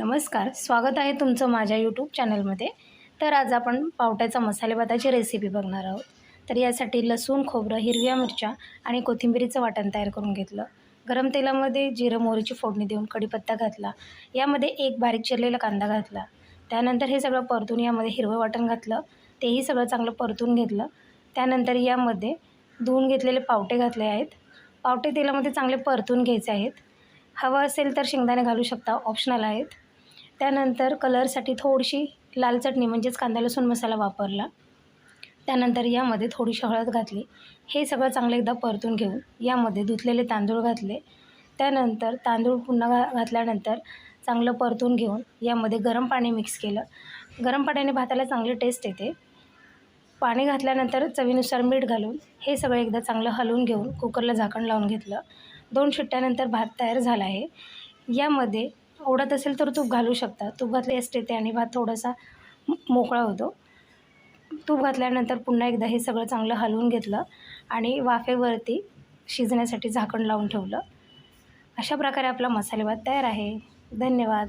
नमस्कार स्वागत आहे तुमचं माझ्या यूट्यूब चॅनलमध्ये तर आज आपण पावट्याचा मसाले भाताची रेसिपी बघणार आहोत. तर यासाठी लसूण खोबरं हिरव्या मिरच्या आणि कोथिंबिरीचं वाटण तयार करून घेतलं. गरम तेलामध्ये जिरं मोहरीची फोडणी देऊन कढीपत्ता घातला. यामध्ये एक बारीक चिरलेला कांदा घातला. त्यानंतर हे सगळं परतून यामध्ये हिरवं वाटण घातलं. तेही सगळं चांगलं परतून घेतलं. त्यानंतर यामध्ये धुवून घेतलेले पावटे घातले आहेत. पावटे तेलामध्ये चांगले परतून घ्यायचे आहेत. हवं असेल तर शेंगदाणे घालू शकता ऑप्शनल आहेत. त्यानंतर कलरसाठी थोडीशी लाल चटणी म्हणजेच कांदा लसूण मसाला वापरला. त्यानंतर यामध्ये थोडीशी हळद घातली. हे सगळं चांगलं एकदा परतून घेऊन यामध्ये धुतलेले तांदूळ घातले. त्यानंतर तांदूळ पुन्हा घा घातल्यानंतर चांगलं परतून घेऊन यामध्ये गरम पाणी मिक्स केलं. गरम पाण्याने भाताला चांगली टेस्ट येते. पाणी घातल्यानंतर चवीनुसार मीठ घालून हे सगळं एकदा चांगलं हलवून घेऊन कुकरला झाकण लावून घेतलं. दोन शिट्ट्यानंतर भात तयार झाला आहे. यामध्ये आवडत असेल तर तूप घालू शकता. तूप घातले टेस्ट येते आणि भात थोडासा मोकळा होतो. तूप घातल्यानंतर पुन्हा एकदा हे सगळं चांगलं हलवून घेतलं आणि वाफेवरती शिजण्यासाठी झाकण लावून ठेवलं. अशा प्रकारे आपला मसाले भात तयार आहे. धन्यवाद.